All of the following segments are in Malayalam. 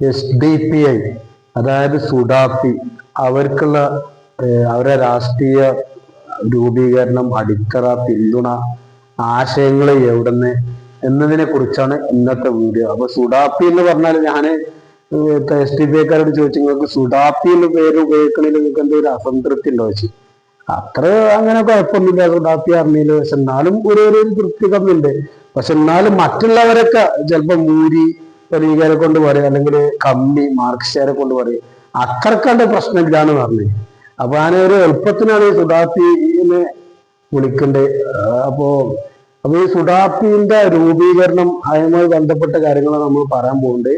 എസ് ഡി പി ഐ അതായത് സുഡാപ്പി അവർക്കുള്ള അവരെ രാഷ്ട്രീയ രൂപീകരണം അടിത്തറ പിന്തുണ ആശയങ്ങൾ എവിടുന്ന് എന്നതിനെ കുറിച്ചാണ് ഇന്നത്തെ വീഡിയോ. അപ്പൊ സുഡാപ്പി എന്ന് പറഞ്ഞാൽ ഞാൻ എസ് ടി പി ഐക്കാരോട് ചോദിച്ചു നിങ്ങൾക്ക് സുഡാപ്പി എന്ന് പേര് ഉപയോഗിക്കണതിൽ നിങ്ങൾക്ക് എന്തെങ്കിലും അസംതൃപ്തി ഉണ്ടോ? വെച്ച് അത്ര അങ്ങനെ കുഴപ്പമൊന്നുമില്ല. സുഡാപ്പി അറിഞ്ഞില്ല പക്ഷെ എന്നാലും ഒരു ഒരു തൃപ്തി കമ്മിണ്ട് പക്ഷെ എന്നാലും മറ്റുള്ളവരൊക്കെ ചിലപ്പോ മൂരി ലീഗരെ കൊണ്ട് പറയും അല്ലെങ്കിൽ കമ്മി മാർക്സിസ്റ്റുകാരെ കൊണ്ട് പറയും. അത്രക്കണ്ട് പ്രശ്നമില്ലാന്ന് പറഞ്ഞു. അപ്പൊ ഞാൻ ഒരു എളുപ്പത്തിനാണ് ഈ സുഡാപ്പിനെ വിളിക്കേണ്ടത് അപ്പോ അപ്പൊ ഈ സുഡാപ്പിന്റെ രൂപീകരണം അതുമായി ബന്ധപ്പെട്ട കാര്യങ്ങളാണ് നമ്മൾ പറയാൻ പോകുന്നത്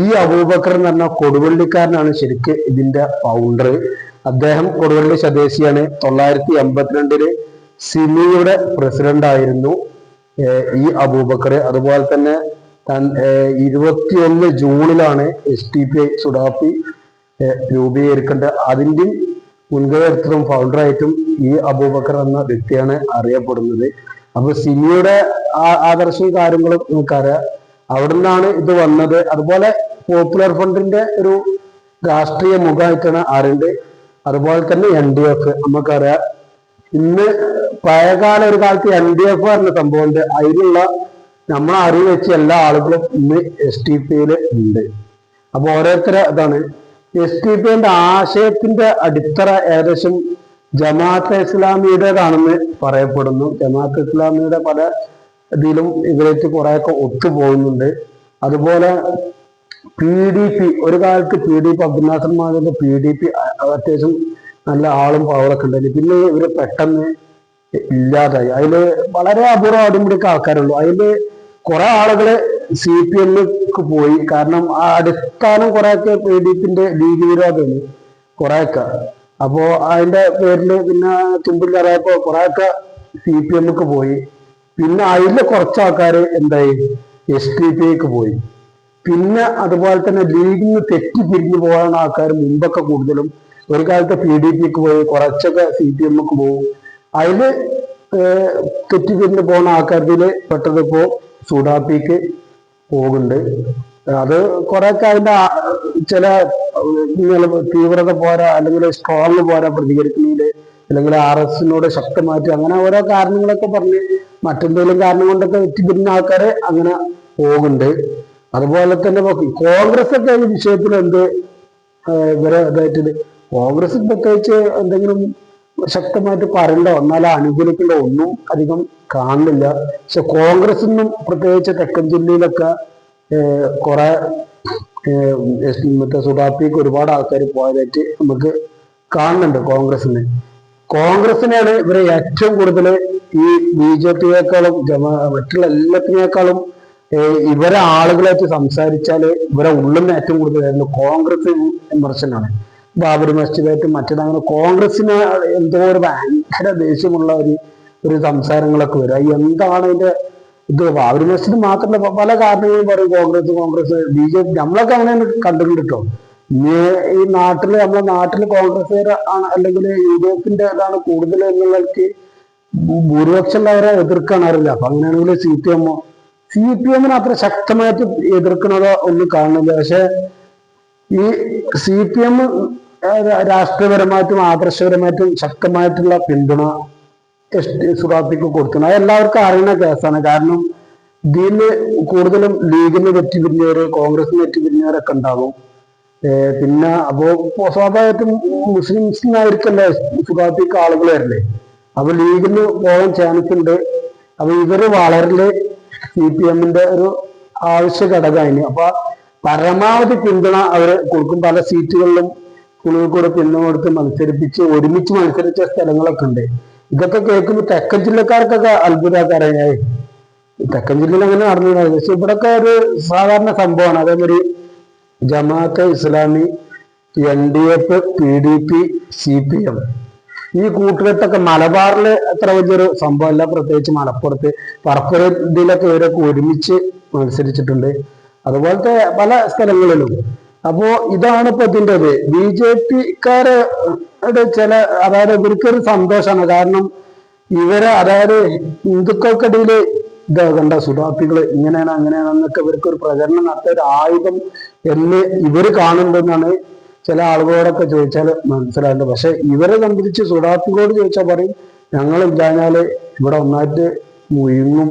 ഈ അബൂബക്കർ എന്ന് പറഞ്ഞ കൊടുവള്ളിക്കാരനാണ് ശരിക്ക് ഇതിന്റെ ഫൗണ്ടർ അദ്ദേഹം കൊടുവള്ളി സ്വദേശിയാണ്. തൊള്ളായിരത്തി എൺപത്തിരണ്ടിൽ സിമിയുടെ പ്രസിഡന്റ് ആയിരുന്നു ഈ അബൂബക്കർ. അതുപോലെ തന്നെ ഇരുപത്തിയൊന്ന് ജൂണിലാണ് എസ് ടി പി ഐ സുഡാപ്പി രൂപീകരിക്കേണ്ടത്. അതിന്റെയും മുൻകൈയെടുത്തതും ഫൗണ്ടറായിട്ടും ഈ അബൂബക്കർ എന്ന വ്യക്തിയാണ് അറിയപ്പെടുന്നത്. അപ്പൊ സിമിയുടെ ആദർശവും കാര്യങ്ങളും നമുക്കറിയാം. അവിടെ നിന്നാണ് ഇത് വന്നത്. അതുപോലെ പോപ്പുലർ ഫണ്ടിന്റെ ഒരു രാഷ്ട്രീയ മുഖമായിട്ടാണ് അറിയേണ്ടത് അതുപോലെ തന്നെ എൻ ഡി എഫ് നമുക്കറിയാം. ഇന്ന് പഴയകാല ഒരു കാലത്ത് എൻ ഡി എഫ് പറഞ്ഞ സംഭവമുണ്ട് അതിലുള്ള നമ്മളെ അറിവ് വെച്ച് എല്ലാ ആളുകളും ഇന്ന് എസ് ടി പിയിൽ ഉണ്ട്. അപ്പൊ ഓരോരുത്തരെ ഇതാണ്. എസ് ടി പിന്റെ ആശയത്തിന്റെ അടിത്തറ ഏകദേശം ജമാഅത്ത് ഇസ്ലാമിയുടേതാണെന്ന് പറയപ്പെടുന്നു. ജമാഅത്ത് ഇസ്ലാമിയുടെ പല ഇതിലും ഇവരേറ്റ് കുറെയൊക്കെ ഒത്തുപോകുന്നുണ്ട് അതുപോലെ പി ഡി പി ഒരു കാലത്ത് P D P Abdul Nasser P D P അത്യാവശ്യം നല്ല ആളും പവറൊക്കെ ഉണ്ടായിരുന്നു. പിന്നെ ഇവർ പെട്ടെന്ന് ഇല്ലാതായി. അതിൽ വളരെ അപൂർവം അടിമുടിക്ക് ആൾക്കാരുള്ളൂ അതിൽ കുറെ ആളുകൾ സി പി എമ്മിലേക്ക് പോയി. കാരണം ആ അടിസ്ഥാനം കുറെയൊക്കെ പി ഡി പിന്റെ ലീഗ് വിരോധമാണ് കുറെയൊക്കെ. അപ്പോ അതിന്റെ പേരിൽ പിന്നെ തുമ്പിൽ കറിയപ്പോ കുറെയൊക്കെ സി പി എമ്മിക്ക് പോയി. പിന്നെ അതിൽ കുറച്ച് ആൾക്കാർ എന്തായി? എസ് ഡി പിക്ക് പോയി. പിന്നെ അതുപോലെ തന്നെ ലീഗിൽ നിന്ന് തെറ്റി തിരിഞ്ഞു പോകാൻ ആൾക്കാർ മുമ്പൊക്കെ കൂടുതലും. ഒരു കാലത്ത് പി ഡി പിക്ക് പോയി കുറച്ചൊക്കെ സി പി എമ്മിക്ക് പോകും തെറ്റി തിരിഞ്ഞു പോകുന്ന ആൾക്കാരിൽ പെട്ടത് ഇപ്പോ സുഡാപ്പിക്ക് പോകുന്നുണ്ട്. അത് കുറെയൊക്കെ അതിന്റെ ചില തീവ്രത പോരാ അല്ലെങ്കിൽ സ്ട്രോങ് പോരാ പ്രതികരിക്കുന്നതിൽ അല്ലെങ്കിൽ ആർ എസിനോട് ശക്തമായിട്ട് അങ്ങനെ ഓരോ കാരണങ്ങളൊക്കെ പറഞ്ഞ് മറ്റെന്തെങ്കിലും കാരണം കൊണ്ടൊക്കെ തെറ്റിപ്പിരിഞ്ഞ ആൾക്കാര് അങ്ങനെ പോകുന്നുണ്ട്. അതുപോലെ തന്നെ കോൺഗ്രസ് ഒക്കെ ഈ വിഷയത്തിൽ എന്ത് ഇവരെ ഇതായിട്ട് കോൺഗ്രസ് പ്രത്യേകിച്ച് എന്തെങ്കിലും ശക്തമായിട്ട് പറയണ്ടോ? എന്നാലും അനുകൂലിക്കേണ്ട? ഒന്നും അധികം കാണുന്നില്ല. പക്ഷെ കോൺഗ്രസ് നിന്നും പ്രത്യേകിച്ച് തെക്കൻ ജില്ലയിലൊക്കെ കുറെ മറ്റേ സുഡാപ്പിക്ക് ഒരുപാട് ആൾക്കാർ പോയതായിട്ട് നമുക്ക് കാണുന്നുണ്ട് കോൺഗ്രസിന് കോൺഗ്രസിനെയാണ് ഇവരെ ഏറ്റവും കൂടുതൽ ഈ ബി ജെ പിയേക്കാളും മറ്റുള്ള എല്ലാത്തിനേക്കാളും ഇവരെ ആളുകളായിട്ട് സംസാരിച്ചാൽ ഇവരെ ഉള്ളിൽ ഏറ്റവും കൂടുതലായിരുന്നു കോൺഗ്രസ് വിമർശനമാണ് ബാബരി മസ്ജിദായിട്ടും മറ്റേതാണ് കോൺഗ്രസിന് എന്തോ ഒരു ഭയങ്കര ദേഷ്യമുള്ള ഒരു ഒരു സംസാരങ്ങളൊക്കെ വരും. എന്താണ് അതിന്റെ ഇത്? ബാബരി മസ്ജിദ് മാത്രമല്ല പല കാരണങ്ങളും പറയും Congress Congress B J P. നമ്മളൊക്കെ അങ്ങനെ കണ്ടിട്ടുണ്ട് ഈ നാട്ടിൽ നമ്മളെ നാട്ടിൽ കോൺഗ്രസ്സുകാർ ആണ് അല്ലെങ്കിൽ യു ഡി എഫിന്റെ ഇതാണ് കൂടുതൽ എന്നുള്ളവർക്ക് ഭൂരിപക്ഷം ഉള്ളവരെ എതിർക്കാൻ അറിയില്ല. അപ്പൊ അങ്ങനെയാണെങ്കിൽ സി പി എമ്മോ സി പി എമ്മിന് അത്ര ശക്തമായിട്ട് എതിർക്കുന്നതോ ഒന്നും കാണുന്നില്ല. പക്ഷെ ഈ സി പി എം രാഷ്ട്രീയപരമായിട്ടും ആദർശപരമായിട്ടും ശക്തമായിട്ടുള്ള പിന്തുണ സുഡാപ്പിക്ക് കൊടുക്കണം. അത് എല്ലാവർക്കും അറിയുന്ന കേസാണ് കാരണം ഇതിന് കൂടുതലും ലീഗിന് തെറ്റി പിരിഞ്ഞവര് കോൺഗ്രസിന് തെറ്റി പിരിഞ്ഞവരൊക്കെ ഉണ്ടാകും പിന്നെ അപ്പോ സ്വാഭാവികത്തും മുസ്ലിംസിനായിരിക്കല്ലേ സുഖാത്തിക്ക് ആളുകൾ വരില്ലേ അപ്പൊ ലീഗിന് പോകാൻ ചാൻസ് ഉണ്ട്. അപ്പൊ ഇവർ വളരൽ സി പി എമ്മിന്റെ ഒരു ആവശ്യ ഘടകമായിന് അപ്പൊ പരമാവധി പിന്തുണ അവർ കൊടുക്കും. പല സീറ്റുകളിലും കൂടെ പിന്തുണ കൊടുത്ത് മത്സരിപ്പിച്ച് ഒരുമിച്ച് മത്സരിച്ച സ്ഥലങ്ങളൊക്കെ ഉണ്ട്. ഇതൊക്കെ കേൾക്കുമ്പോൾ തെക്കൻ ജില്ലക്കാർക്കൊക്കെ അത്ഭുതക്കാരായി തെക്കൻ ജില്ലയിൽ അങ്ങനെ നടന്നില്ല. പക്ഷെ ഇവിടൊക്കെ ഒരു സാധാരണ സംഭവമാണ്. അതേമാതിരി Jamaat-e Islami N D F P D P C P M. ഈ കൂട്ടുകെട്ടൊക്കെ മലബാറിൽ അത്ര വലിയൊരു സംഭവമല്ല. പ്രത്യേകിച്ച് മലപ്പുറത്ത് പറപ്പുറം ഇവരൊക്കെ ഒരുമിച്ച് മത്സരിച്ചിട്ടുണ്ട്. അതുപോലത്തെ പല സ്ഥലങ്ങളിലും. അപ്പോ ഇതാണ് ഇപ്പൊ ഇതിന്റെ ബി ജെ പിക്കാര് ചില അതായത് ഇവർക്കൊരു സന്തോഷമാണ്. കാരണം ഇവരെ അതായത് ഹിന്ദുക്കൾക്കിടയിൽ ഇതാകണ്ട കണ്ട സുഡാപ്പികൾ ഇങ്ങനെയാണ് അങ്ങനെയാണെന്നൊക്കെ ഇവർക്ക് ഒരു പ്രചരണം നടത്തിയ ഒരു ആയുധം എന്ന് ഇവർ കാണുന്നുണ്ടെന്നാണ് ചില ആളുകളോടൊക്കെ ചോദിച്ചാൽ മനസ്സിലാകുന്നത് പക്ഷെ ഇവരെ സംബന്ധിച്ച് സുഡാപ്പികളോട് ചോദിച്ചാൽ പറയും ഞങ്ങളില്ലാഞ്ഞാൽ ഇവിടെ ഒന്നായിട്ട് മുഴുങ്ങും.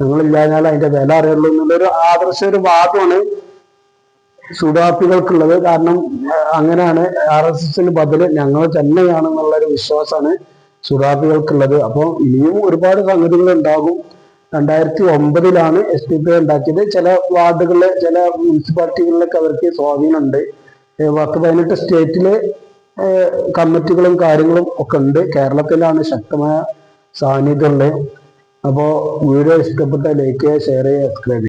ഞങ്ങളില്ലാഞ്ഞാൽ അതിന്റെ വില അറിയുള്ളൂ എന്നുള്ളൊരു ആദർശ ഒരു വാദമാണ് സുഡാപ്പികൾക്കുള്ളത് കാരണം അങ്ങനെയാണ് ആർ എസ് എസിന് ബദൽ ഞങ്ങൾ തന്നെയാണെന്നുള്ള ഒരു വിശ്വാസമാണ് സുഡാപ്പികൾക്കുള്ളത് അപ്പോൾ ഇനിയും ഒരുപാട് സംഗതികൾ ഉണ്ടാകും രണ്ടായിരത്തി ഒമ്പതിലാണ് എസ് ഡി പി ഉണ്ടാക്കിയത്. ചില വാർഡുകളിൽ ചില മുനിസിപ്പാലിറ്റികളിലൊക്കെ അവർക്ക് സ്വാധീനമുണ്ട്. പത്ത് പതിനെട്ട് സ്റ്റേറ്റിൽ കമ്മിറ്റികളും കാര്യങ്ങളും ഒക്കെ ഉണ്ട്. കേരളത്തിലാണ് ശക്തമായ സാന്നിധ്യമുള്ളത് അപ്പോൾ വീഡിയോ ഇഷ്ടപ്പെട്ട ലൈക്ക് ചെയ്യുക ഷെയർ ചെയ്യുക സബ്സ്ക്രൈബ്